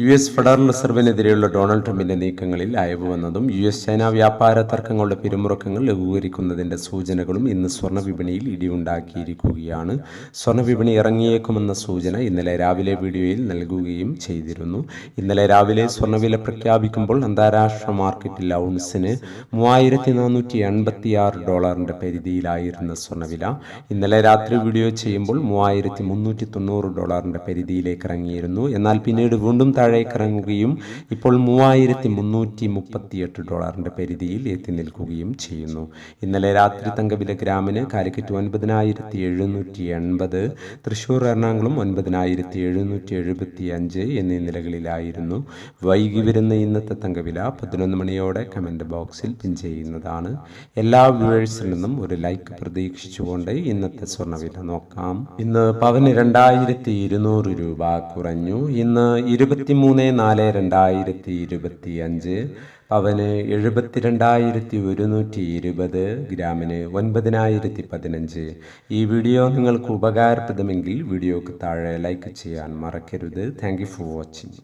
U S federal റിസർവിനെതിരെയുള്ള Donald ട്രംപിന്റെ നീക്കങ്ങളിൽ അയവ് വന്നതും യു എസ് ചൈന വ്യാപാര തർക്കങ്ങളുടെ പിരിമുറുക്കങ്ങൾ ലഘൂകരിക്കുന്നതിന്റെ സൂചനകളും ഇന്ന് സ്വർണ വിപണിയിൽ ഇടിയുണ്ടാക്കിയിരിക്കുകയാണ്. സ്വർണ വിപണി ഇറങ്ങിയേക്കുമെന്ന സൂചന ഇന്നലെ രാവിലെ വീഡിയോയിൽ നൽകുകയും ചെയ്തിരുന്നു. ഇന്നലെ രാവിലെ സ്വർണവില പ്രഖ്യാപിക്കുമ്പോൾ അന്താരാഷ്ട്ര മാർക്കറ്റിൽ ഔൺസിന് മൂവായിരത്തി നാനൂറ്റി എൺപത്തി ആറ് ഡോളറിന്റെ പരിധിയിലായിരുന്ന സ്വർണവില ഇന്നലെ രാത്രി വീഡിയോ ചെയ്യുമ്പോൾ മൂവായിരത്തി മുന്നൂറ്റി തൊണ്ണൂറ് ഡോളറിന്റെ പരിധിയിലേക്ക് ഇറങ്ങിയിരുന്നു. എന്നാൽ പിന്നീട് വീണ്ടും താഴേക്ക് ഇറങ്ങുകയും ഇപ്പോൾ മൂവായിരത്തി മുന്നൂറ്റി മുപ്പത്തിയെട്ട് ഡോളറിന്റെ പരിധിയിൽ എത്തി നിൽക്കുകയും ചെയ്യുന്നു. ഇന്നലെ രാത്രി തങ്കവില ഗ്രാമിന് കാലിക്കറ്റ് ഒൻപതിനായിരത്തി എഴുന്നൂറ്റി എൺപത് തൃശൂർ എറണാകുളം ഒൻപതിനായിരത്തി എഴുന്നൂറ്റി എഴുപത്തി അഞ്ച് എന്നീ നിലകളിലായിരുന്നു വൈകി വരുന്ന ഇന്നത്തെ തങ്കവില. പതിനൊന്ന് മണിയോടെ കമന്റ് ബോക്സിൽ പിൻ ചെയ്യുന്നതാണ്. എല്ലാ വ്യൂവേഴ്സിൽ നിന്നും ഒരു ലൈക്ക് പ്രതീക്ഷിച്ചുകൊണ്ട് ഇന്നത്തെ സ്വർണവില നോക്കാം. ഇന്ന് പവന് രണ്ടായിരത്തി ഇരുന്നൂറ് രൂപ കുറഞ്ഞു. ഇന്ന് ഇരുപത്തിമൂന്ന് നാല് രണ്ടായിരത്തി ഇരുപത്തി അഞ്ച് പവന് എഴുപത്തിരണ്ടായിരത്തി ഒരുന്നൂറ്റി ഇരുപത് ഗ്രാമിന് ഒൻപതിനായിരത്തി പതിനഞ്ച്. ഈ വീഡിയോ നിങ്ങൾക്ക് ഉപകാരപ്രദമെങ്കിൽ വീഡിയോക്ക് താഴെ ലൈക്ക് ചെയ്യാൻ മറക്കരുത്. Thank for watching